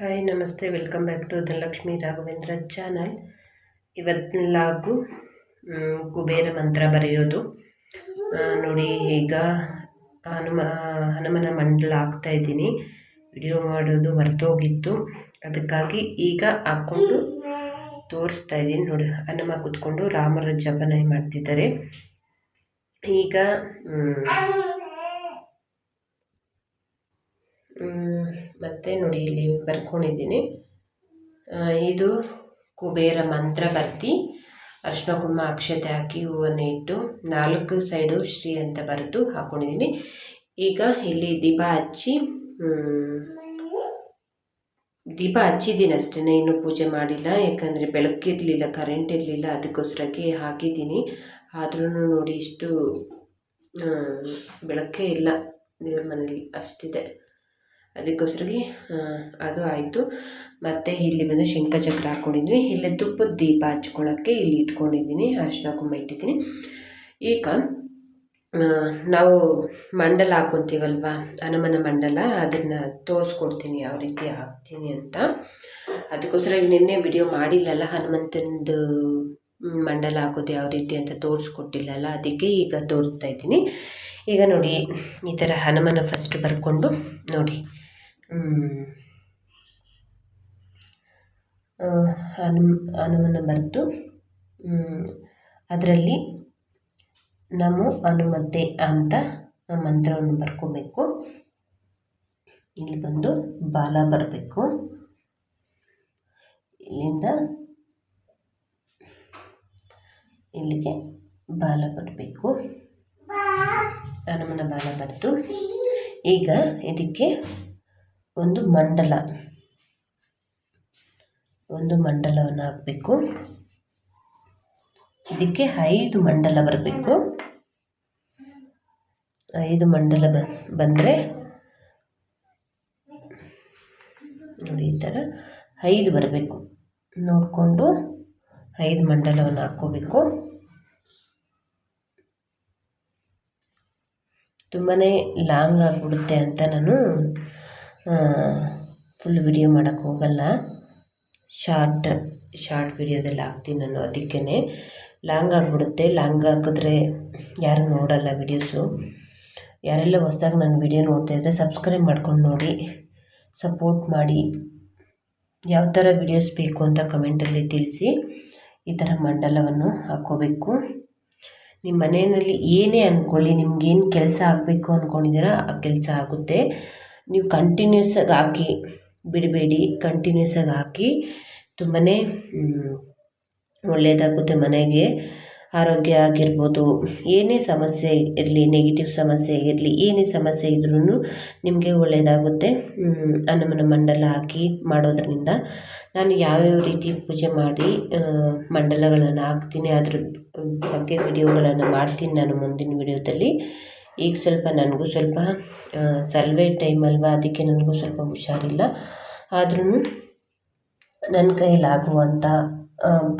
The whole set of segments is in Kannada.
ಹಾಯ್, ನಮಸ್ತೆ. Welcome back to Dhanalakshmi Raghavendra channel. ಇವತ್ತಿನ ಲಾಗು ಕುಬೇರ ಮಂತ್ರ ಬರೆಯೋದು. ನೋಡಿ, ಈಗ ಹನುಮ, ಹನುಮನ ಮಂಡಲ ಹಾಕ್ತಾ ಇದ್ದೀನಿ. ವಿಡಿಯೋ ಮಾಡೋದು ಮರ್ತೋಗಿತ್ತು. ಅದಕ್ಕಾಗಿ ಈಗ ಹಾಕ್ಕೊಂಡು ತೋರಿಸ್ತಾ ಇದ್ದೀನಿ. ನೋಡಿ, ಹನುಮ ಕೂತ್ಕೊಂಡು ರಾಮರ ಜಪನ ಮಾಡ್ತಿದ್ದಾರೆ. ಈಗ ಮತ್ತೆ ನೋಡಿ ಇಲ್ಲಿ ಬರ್ಕೊಂಡಿದ್ದೀನಿ. ಇದು ಕುಬೇರ ಮಂತ್ರ ಬರ್ತಿ ಅರ್ಶಿನ ಕುಂಕುಮ ಅಕ್ಷತೆ ಹಾಕಿ ಹೂವನ್ನು ಇಟ್ಟು ನಾಲ್ಕು ಸೈಡು ಶ್ರೀ ಅಂತ ಬರೆದು ಹಾಕ್ಕೊಂಡಿದ್ದೀನಿ ಈಗ ಇಲ್ಲಿ ದೀಪ ಹಚ್ಚಿ ದೀಪ ಹಚ್ಚಿದ್ದೀನಿ ಅಷ್ಟೇ. ಇನ್ನೂ ಪೂಜೆ ಮಾಡಿಲ್ಲ. ಯಾಕಂದರೆ ಬೆಳಕಿರಲಿಲ್ಲ ಕರೆಂಟ್ ಇರಲಿಲ್ಲ, ಅದಕ್ಕೋಸ್ಕರಕ್ಕೆ ಹಾಕಿದ್ದೀನಿ. ಆದ್ರೂ ನೋಡಿ ಇಷ್ಟು ಬೆಳಕೇ ಇಲ್ಲ. ದೇವ್ರ ಮನೇಲಿ ಅಷ್ಟಿದೆ. ಅದಕ್ಕೋಸ್ಕರಗೆ ಅದು ಆಯಿತು. ಮತ್ತು ಇಲ್ಲಿ ಬಂದು ಶಂಖಚಕ್ರ ಹಾಕ್ಕೊಂಡಿದ್ದೀನಿ ಇಲ್ಲೇ ತುಪ್ಪದ ದೀಪ ಹಚ್ಕೊಳ್ಳೋಕ್ಕೆ ಇಲ್ಲಿ ಇಟ್ಕೊಂಡಿದ್ದೀನಿ. ಅರ್ಶಿನ ಕುಂಬ ಇಟ್ಟಿದ್ದೀನಿ. ಈಗ ನಾವು ಮಂಡಲ ಹಾಕ್ಕೊತೀವಲ್ವ ಹನುಮನ ಮಂಡಲ. ಅದನ್ನು ತೋರಿಸ್ಕೊಡ್ತೀನಿ. ಯಾವ ರೀತಿ ಹಾಕ್ತೀನಿ ಅಂತ. ಅದಕ್ಕೋಸ್ಕರ ನಿನ್ನೆ ವಿಡಿಯೋ ಮಾಡಿಲ್ಲಲ್ಲ? ಹನುಮಂತಂದು ಮಂಡಲ ಹಾಕೋದು ಯಾವ ರೀತಿ ಅಂತ ತೋರಿಸ್ಕೊಟ್ಟಿಲ್ಲಲ್ಲ? ಅದಕ್ಕೆ ಈಗ ತೋರಿಸ್ತಾ ಇದ್ದೀನಿ. ಈಗ ನೋಡಿ, ಈ ಥರ ಹನುಮನ ಫಸ್ಟ್ ಬರ್ಕೊಂಡು ನೋಡಿ. ಹನುಮ, ಹನುಮನ ಬರೆದು ಅದರಲ್ಲಿ ನಮೋ ಹನುಮತೆ ಅಂತ ಮಂತ್ರವನ್ನು ಬರ್ಕೋಬೇಕು. ಇಲ್ಲಿ ಬಂದು ಬಾಲ ಬರಬೇಕು. ಇಲ್ಲಿಂದ ಇಲ್ಲಿಗೆ ಬಾಲ ಬರಬೇಕು. ಹನುಮನ ಬಾಲ ಬರೆದು, ಈಗ ಇದಕ್ಕೆ ಒಂದು ಮಂಡಲ. ಒಂದು ಮಂಡಲವನ್ನು ಹಾಕಬೇಕು. ಇದಕ್ಕೆ ಐದು ಮಂಡಲ ಬರಬೇಕು. ಐದು ಮಂಡಲ ಬ, ಬಂದರೆ ನೋಡಿ ಈ ಥರ ಐದು ಬರಬೇಕು. ನೋಡಿಕೊಂಡು ಐದು ಮಂಡಲವನ್ನು ಹಾಕ್ಕೋಬೇಕು. ತುಂಬಾ ಲಾಂಗ್ ಆಗಿಬಿಡುತ್ತೆ ಅಂತ ನಾನು ಫುಲ್ ವಿಡಿಯೋ ಮಾಡೋಕ್ಕೆ ಹೋಗಲ್ಲ. ಶಾರ್ಟ್ ಶಾರ್ಟ್ ವಿಡಿಯೋದಲ್ಲಿ ಹಾಕ್ತೀನಿ ನಾನು ಅದಕ್ಕೇ ಲಾಂಗ್ ಆಗಿಬಿಡುತ್ತೆ. ಲಾಂಗ್ ಹಾಕಿದ್ರೆ ಯಾರು ನೋಡಲ್ಲ ವಿಡಿಯೋಸು ಯಾರೆಲ್ಲ ಹೊಸ್ದಾಗಿ ನನ್ನ ವಿಡಿಯೋ ನೋಡ್ತಾ ಇದ್ದರೆ ಸಬ್ಸ್ಕ್ರೈಬ್ ಮಾಡ್ಕೊಂಡು ನೋಡಿ. ಸಪೋರ್ಟ್ ಮಾಡಿ. ಯಾವ ಥರ ವಿಡಿಯೋಸ್ ಬೇಕು ಅಂತ ಕಮೆಂಟಲ್ಲಿ ತಿಳಿಸಿ. ಈ ಥರ ಮಂಡಲವನ್ನು ಹಾಕ್ಕೋಬೇಕು. ನಿಮ್ಮ ಮನೆಯಲ್ಲಿ ಏನೇ ಅಂದ್ಕೊಳ್ಳಿ ನಿಮ್ಗೇನು ಕೆಲಸ ಆಗಬೇಕು ಅಂದ್ಕೊಂಡಿದ್ದೀರಾ ಆ ಕೆಲಸ ಆಗುತ್ತೆ. ನೀವು ಕಂಟಿನ್ಯೂಸ್ ಆಗಿ ಹಾಕಿ, ಬಿಡಬೇಡಿ. ಕಂಟಿನ್ಯೂಸ್ ಆಗಿ ಹಾಕಿ ತುಂಬಾ ಒಳ್ಳೆಯದಾಗುತ್ತೆ ಮನೆಗೆ. ಆರೋಗ್ಯ ಆಗಿರ್ಬೋದು ಏನೇ ಸಮಸ್ಯೆ ಇರಲಿ ನೆಗೆಟಿವ್ ಸಮಸ್ಯೆ ಇರಲಿ, ಏನೇ ಸಮಸ್ಯೆ ಇದ್ರೂ ನಿಮಗೆ ಒಳ್ಳೆಯದಾಗುತ್ತೆ ಅನ್ನಮನ ಮಂಡಲ ಹಾಕಿ ಮಾಡೋದ್ರಿಂದ ನಾನು ಯಾವ್ಯಾವ ರೀತಿ ಪೂಜೆ ಮಾಡಿ ಮಂಡಲಗಳನ್ನು ಹಾಕ್ತೀನಿ, ಅದ್ರ ಬಗ್ಗೆ ವಿಡಿಯೋಗಳನ್ನು ಮಾಡ್ತೀನಿ ನಾನು ಮುಂದಿನ ವಿಡಿಯೋದಲ್ಲಿ ಈಗ ಸ್ವಲ್ಪ ನನಗೂ ಸ್ವಲ್ಪ ಸಲ್ವೆ ಟೈಮ್ ಅಲ್ವಾ? ಅದಕ್ಕೆ ನನಗೂ ಸ್ವಲ್ಪ ಹುಷಾರಿಲ್ಲ. ಆದ್ರೂ ನನ್ನ ಕೈಯಲ್ಲಾಗುವಂಥ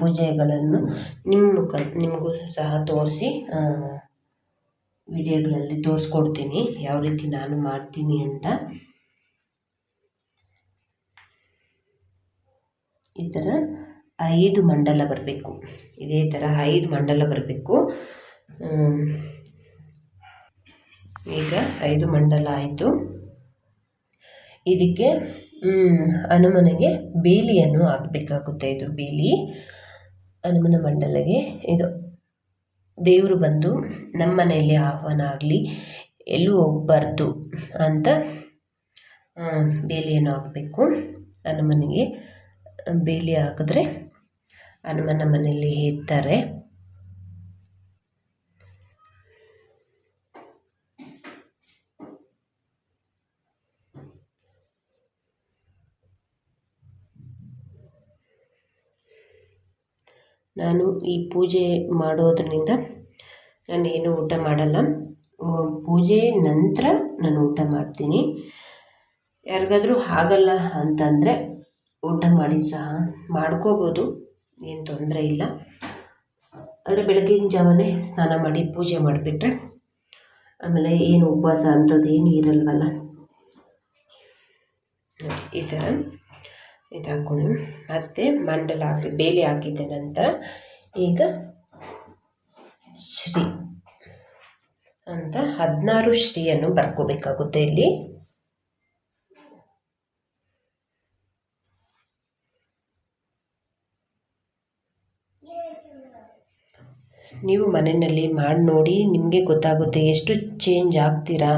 ಪೂಜೆಗಳನ್ನು ನಿಮ್ಮ ಮುಖ, ನಿಮಗೂ ಸಹ ತೋರಿಸಿ ವಿಡಿಯೋಗಳಲ್ಲಿ ತೋರಿಸ್ಕೊಡ್ತೀನಿ. ಯಾವ ರೀತಿ ನಾನು ಮಾಡ್ತೀನಿ ಅಂತ. ಈ ಥರ ಐದು ಮಂಡಲ ಬರಬೇಕು. ಇದೇ ಥರ ಐದು ಮಂಡಲ ಬರಬೇಕು. ಈಗ ಐದು ಮಂಡಲ ಆಯಿತು. ಇದಕ್ಕೆ ಹನುಮನಿಗೆ ಬೇಲಿಯನ್ನು ಹಾಕಬೇಕಾಗುತ್ತೆ. ಇದು ಬೇಲಿ ಹನುಮನ ಮಂಡಲಗೆ. ಇದು ದೇವರು ಬಂದು ನಮ್ಮ ಮನೆಯಲ್ಲಿ ಆಹ್ವಾನ ಆಗಲಿ, ಎಲ್ಲೂ ಹೋಗ್ಬಾರ್ದು ಅಂತ ಬೇಲಿಯನ್ನು ಹಾಕಬೇಕು. ಹನುಮನಿಗೆ ಬೇಲಿ ಹಾಕಿದ್ರೆ ಹನುಮನ ಮನೆಯಲ್ಲಿ ಇರ್ತಾರೆ. ನಾನು ಈ ಪೂಜೆ ಮಾಡೋದ್ರಿಂದ ನಾನು ಏನು ಊಟ ಮಾಡಲ್ಲ. ಪೂಜೆ ನಂತರ ನಾನು ಊಟ ಮಾಡ್ತೀನಿ. ಯಾರಿಗಾದರೂ ಆಗಲ್ಲ ಅಂತಂದರೆ ಊಟ ಮಾಡಿ ಸಹ ಮಾಡ್ಕೋಬೋದು, ಏನು ತೊಂದರೆ ಇಲ್ಲ. ಆದರೆ ಬೆಳಗಿನ ಜಾವನೇ ಸ್ನಾನ ಮಾಡಿ ಪೂಜೆ ಮಾಡಿಬಿಟ್ರೆ ಆಮೇಲೆ ಏನು ಉಪವಾಸ ಅಂಥದ್ದು ಏನು ಇರಲ್ವಲ್ಲ. ಈ ಥರ ಇದು ಮತ್ತು ಮಂಡಲ ಹಾಕಿ, ಬೇಲಿ ಹಾಕಿದ ನಂತರ ಈಗ ಶ್ರೀ ಅಂತ ಹದಿನಾರು ಶ್ರೀಯನ್ನು ಬರ್ಕೋಬೇಕಾಗುತ್ತೆ ಇಲ್ಲಿ. ನೀವು ಮನೆಯಲ್ಲಿ ಮಾಡಿ ನೋಡಿ, ನಿಮಗೆ ಗೊತ್ತಾಗುತ್ತೆ ಎಷ್ಟು ಚೇಂಜ್ ಆಗ್ತೀರಾ.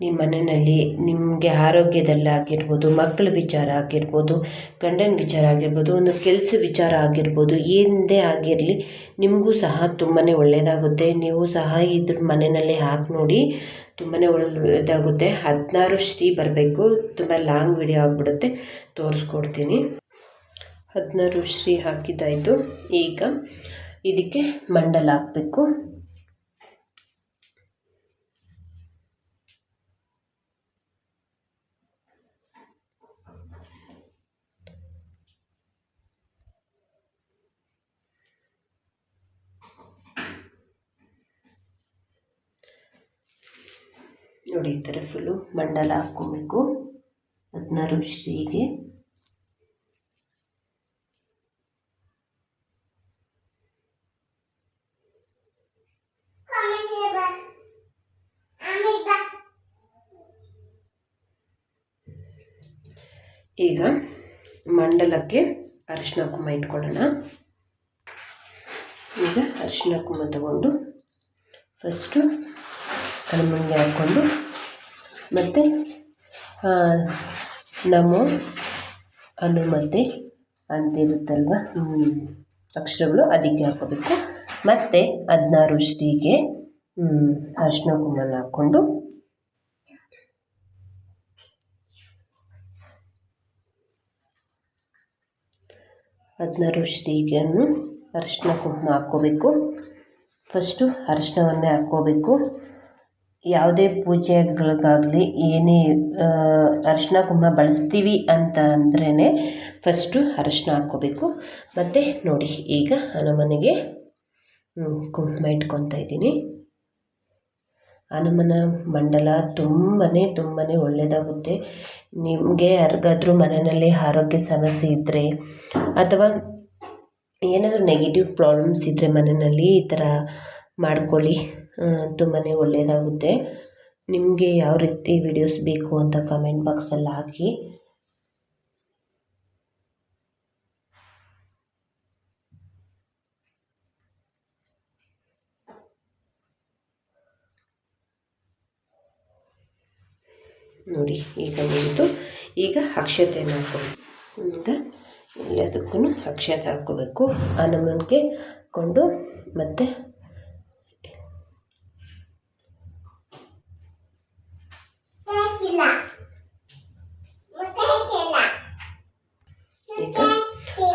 ನಿಮ್ಮ ಮನೆಯಲ್ಲಿ ನಿಮಗೆ ಆರೋಗ್ಯದಲ್ಲಾಗಿರ್ಬೋದು, ಮಕ್ಕಳ ವಿಚಾರ ಆಗಿರ್ಬೋದು, ಗಂಡನ ವಿಚಾರ ಆಗಿರ್ಬೋದು, ಒಂದು ಕೆಲಸ ವಿಚಾರ ಆಗಿರ್ಬೋದು, ಏನದೇ ಆಗಿರಲಿ ನಿಮಗೂ ಸಹ ತುಂಬಾ ಒಳ್ಳೆಯದಾಗುತ್ತೆ ನೀವು ಸಹ ಇದ್ರ ಮನೆಯಲ್ಲಿ ಹಾಕಿ ನೋಡಿ ತುಂಬಾ ಒಳ್ಳೆಯದಾಗುತ್ತೆ ಹದಿನಾರು ಶ್ರೀ ಬರಬೇಕು. ತುಂಬ ಲಾಂಗ್ ವಿಡಿಯೋ ಆಗಿಬಿಡುತ್ತೆ. ತೋರಿಸ್ಕೊಡ್ತೀನಿ. ಹದಿನಾರು ಶ್ರೀ ಹಾಕಿದ್ದಾಯಿತು. ಈಗ ಇದಕ್ಕೆ ಮಂಡಲ ಹಾಕಬೇಕು. ನೋಡಿ ಈ ಥರ ಫುಲ್ಲು ಮಂಡಲ ಹಾಕ್ಕೊಬೇಕು. ಅದನ್ನ ರುಚಿಗೆ ಈಗ ಮಂಡಲಕ್ಕೆ ಅರಿಶಿನ ಕುಂಕುಮ ಇಟ್ಕೊಳ್ಳೋಣ. ಈಗ ಅರಿಶಿನ ಕುಮ ತಗೊಂಡು ಫಸ್ಟು ಕಣ್ಮುಂದೆ ಹಾಕ್ಕೊಂಡು ಮತ್ತು ನಮೋ ಹನುಮತೆ ಅಂತಿರುತ್ತಲ್ವ? ಅಕ್ಷರಗಳು ಅದಕ್ಕೆ ಹಾಕೋಬೇಕು. ಮತ್ತು ಹದಿನಾರು ಶ್ರೀಗೆ ಅರಿಶಿನ ಕುಮಾರ ಹಾಕ್ಕೊಂಡು, ಹದಿನಾರು ಶ್ರೀಗೆಯನ್ನು ಅರಿಶಿನ ಕುಂಕುಮ ಹಾಕ್ಕೋಬೇಕು. ಫಸ್ಟು ಅರಿಶಿನವನ್ನೇ ಹಾಕ್ಕೋಬೇಕು. ಯಾವುದೇ ಪೂಜೆಗಳಿಗಾಗಲಿ ಏನೇ ಅರಿಶಿನ ಕುಂಕುಮ ಬಳಸ್ತೀವಿ ಅಂತ ಅಂದ್ರೇ ಫಸ್ಟು ಅರಿಶಿನ ಹಾಕ್ಕೋಬೇಕು. ಮತ್ತು ನೋಡಿ, ಈಗ ಹನುಮನಿಗೆ ಕುಂಕುಮ ಇಟ್ಕೊತಾ ಇದ್ದೀನಿ. ಹನುಮನ ಮಂಡಲ ತುಂಬಾ ತುಂಬಾ ಒಳ್ಳೆಯದಾಗುತ್ತೆ ನಿಮಗೆ ಯಾರಿಗಾದ್ರೂ ಮನೆಯಲ್ಲಿ ಆರೋಗ್ಯ ಸಮಸ್ಯೆ ಇದ್ದರೆ ಅಥವಾ ಏನಾದರೂ ನೆಗೆಟಿವ್ ಪ್ರಾಬ್ಲಮ್ಸ್ ಇದ್ದರೆ ಮನೆಯಲ್ಲಿ ಈ ಥರ ಮಾಡ್ಕೊಳ್ಳಿ. ತುಂಬಾ ಒಳ್ಳೆಯದಾಗುತ್ತೆ ನಿಮಗೆ ಯಾವ ರೀತಿ ವಿಡಿಯೋಸ್ ಬೇಕು ಅಂತ ಕಮೆಂಟ್ ಬಾಕ್ಸಲ್ಲಿ ಹಾಕಿ. ನೋಡಿ, ಈಗ ನಿಂತು ಈಗ ಅಕ್ಷತೆ ಹಾಕ್ಕೋಬೇಕು ಈಗ ಎಲ್ಲದಕ್ಕೂ ಅಕ್ಷತೆ ಹಾಕ್ಕೋಬೇಕು. ಹನುಮನ್ಗೆ ಕೊಂಡು ಮತ್ತು ಈಗ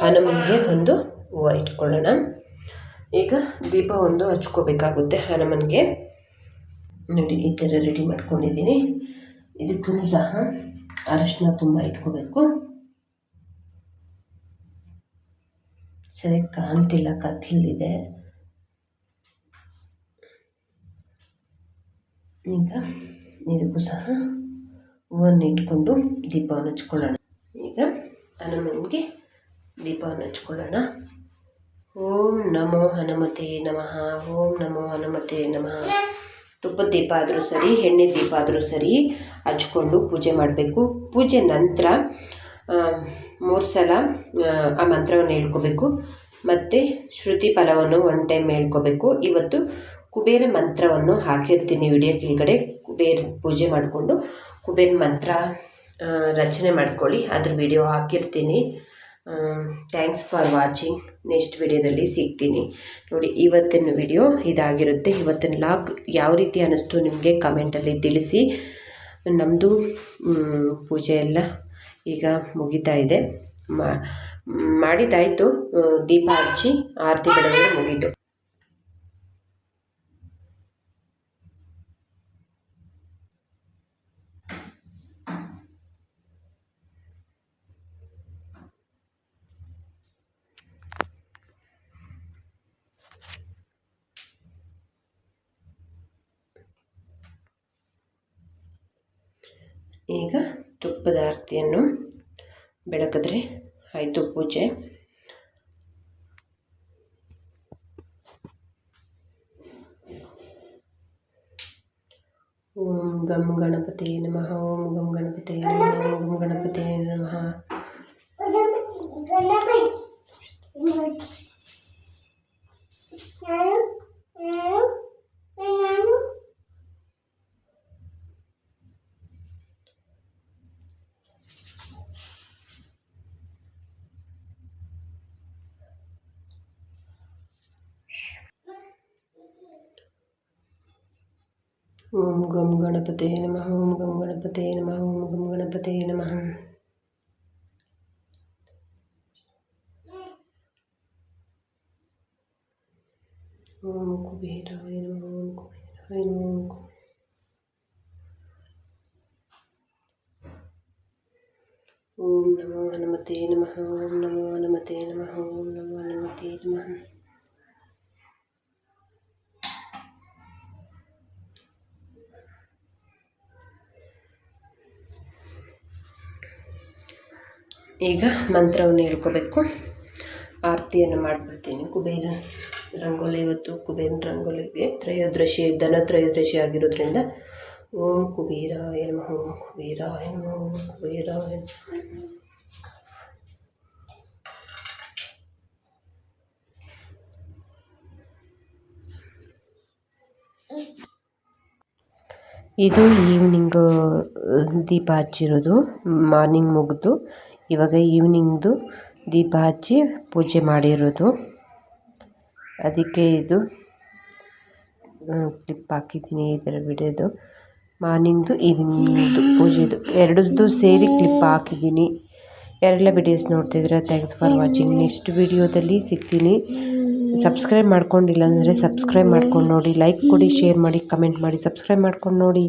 ಹನುಮನ್ಗೆ ಒಂದು ಹೂವು ಇಟ್ಕೊಳ್ಳೋಣ. ಈಗ ದೀಪ ಒಂದು ಹಚ್ಕೋಬೇಕಾಗುತ್ತೆ ಹನುಮನಿಗೆ. ನೋಡಿ ಈ ಥರ ರೆಡಿ ಮಾಡ್ಕೊಂಡಿದ್ದೀನಿ. ಇದಕ್ಕೂ ಸಹ ಅರಶಿನ ತುಂಬ ಇಟ್ಕೋಬೇಕು. ಸರಿ ಕಾಣ್ತಿಲ್ಲ ಕತ್ಲಿದೆ ಈಗ ಇದಕ್ಕೂ ಸಹ ಹೂವನ್ನು ಇಟ್ಕೊಂಡು ದೀಪವನ್ನು ಹಚ್ಕೊಳ್ಳೋಣ. ಈಗ ಹನುಮನಿಗೆ ದೀಪವನ್ನು ಹಚ್ಕೊಳ್ಳೋಣ. ಓಂ ನಮೋ ಹನುಮತೆ ನಮಃ, ಓಂ ನಮೋ ಹನುಮತೆ ನಮಃ. ತುಪ್ಪದ ದೀಪ ಆದರೂ ಸರಿ, ಎಣ್ಣೆ ದೀಪ ಆದರೂ ಸರಿ ಹಚ್ಕೊಂಡು ಪೂಜೆ ಮಾಡಬೇಕು. ಪೂಜೆ ನಂತರ ಮೂರು ಸಲ, ಆ ಮಂತ್ರವನ್ನು ಹೇಳ್ಕೋಬೇಕು. ಮತ್ತು ಶ್ರುತಿ ಫಲವನ್ನು ಒನ್ ಟೈಮ್ ಹೇಳ್ಕೋಬೇಕು. ಇವತ್ತು ಕುಬೇರ ಮಂತ್ರವನ್ನು ಹಾಕಿರ್ತೀನಿ ವಿಡಿಯೋ ಕೆಳಗಡೆ. ಕುಬೇರ ಪೂಜೆ ಮಾಡಿಕೊಂಡು ಕುಬೇರ ಮಂತ್ರ ರಚನೆ ಮಾಡ್ಕೊಳ್ಳಿ. ಅದ್ರ ವಿಡಿಯೋ ಹಾಕಿರ್ತೀನಿ. ಥ್ಯಾಂಕ್ಸ್ ಫಾರ್ ವಾಚಿಂಗ್ ನೆಕ್ಸ್ಟ್ ವಿಡಿಯೋದಲ್ಲಿ ಸಿಗ್ತೀನಿ. ನೋಡಿ, ಇವತ್ತಿನ ವಿಡಿಯೋ ಇದಾಗಿರುತ್ತೆ. ಇವತ್ತಿನ ಲಾಗ್ ಯಾವ ರೀತಿ ಅನ್ನಿಸ್ತು ನಿಮಗೆ ಕಮೆಂಟಲ್ಲಿ ತಿಳಿಸಿ. ನಮ್ಮದು ಪೂಜೆ ಎಲ್ಲ ಈಗ ಮುಗಿತಾ ಇದೆ. ಮಾಡಿದಾಯಿತು ದೀಪ ಹಚ್ಚಿ ಆರತಿ ಮುಗೀತು. ಈಗ ತುಪ್ಪದ ಆರತಿಯನ್ನು ಬೆಳಕಿದ್ರೆ ಆಯಿತು ಪೂಜೆ. ಓಂ ಗಂ ಗಣಪತಿ ನಮಃ, ಓಂ ಗಂ ಗಣಪತಿ ನಮಃ, ಓಂ ಗಂ ಗಣಪತಿ ನಮಃ. ಓಂ ಗಂ ಗಣಪತಿ ನಮಃ ಓಂ ಗಂ ಗಣಪತಿ ನಮಃ ಓಂ ಗಂ ಗಣಪತಿ ನಮಃ ಓಂ ಕುಬೇರಾಯ ನಮಃ ಓಂ ಕುಬೇರಾಯ ನಮಃ ಓಂ ನಮೋ ಹನುಮತೆ ನಮಃ ಓಂ ನಮೋ ಹನುಮತೆ ನಮಃ ಓಂ ನಮೋ ಹನುಮತೆ ನಮಃ ಈಗ ಮಂತ್ರವನ್ನು ಹೇಳ್ಕೋಬೇಕು ಆರತಿಯನ್ನು ಮಾಡಿಬಿಡ್ತೀನಿ ಕುಬೇರ ರಂಗೋಲಿ ಇವತ್ತು ಕುಬೇರ ರಂಗೋಲಿಗೆ ತ್ರಯೋದಶಿ, ಧನ ತ್ರಯೋದಶಿ ಆಗಿರೋದ್ರಿಂದ ಓಂ ಕುಬೇರ ನಮಃ ಓಂ ಕುಬೇರ ನಮಃ ಓಂ ಕುಬೇರ. ಇದು ಈವ್ನಿಂಗ್ ದೀಪ ಹಚ್ಚಿರೋದು ಮಾರ್ನಿಂಗ್ ಮುಗಿದು ಇವಾಗ ಈವ್ನಿಂಗ್ದು ದೀಪ ಹಚ್ಚಿ ಪೂಜೆ ಮಾಡಿರೋದು. ಅದಕ್ಕೆ ಇದು ಕ್ಲಿಪ್ ಹಾಕಿದ್ದೀನಿ ಇದರ ವಿಡಿಯೋದು. ಮಾರ್ನಿಂಗ್ದು ಈವ್ನಿಂಗ್ದು ಪೂಜೆದು. ಎರಡದ್ದು ಸೇರಿ ಕ್ಲಿಪ್ ಹಾಕಿದ್ದೀನಿ. ಯಾರೆಲ್ಲ ವಿಡಿಯೋಸ್ ನೋಡ್ತಿದ್ರೆ ಥ್ಯಾಂಕ್ಸ್ ಫಾರ್ ವಾಚಿಂಗ್ ನೆಕ್ಸ್ಟ್ ವಿಡಿಯೋದಲ್ಲಿ ಸಿಗ್ತೀನಿ. ಸಬ್ಸ್ಕ್ರೈಬ್ ಮಾಡ್ಕೊಂಡಿಲ್ಲ ಅಂದರೆ ಸಬ್ಸ್ಕ್ರೈಬ್ ಮಾಡ್ಕೊಂಡು ನೋಡಿ. ಲೈಕ್ ಕೊಡಿ ಶೇರ್ ಮಾಡಿ ಕಮೆಂಟ್ ಮಾಡಿ. ಸಬ್ಸ್ಕ್ರೈಬ್ ಮಾಡ್ಕೊಂಡು ನೋಡಿ.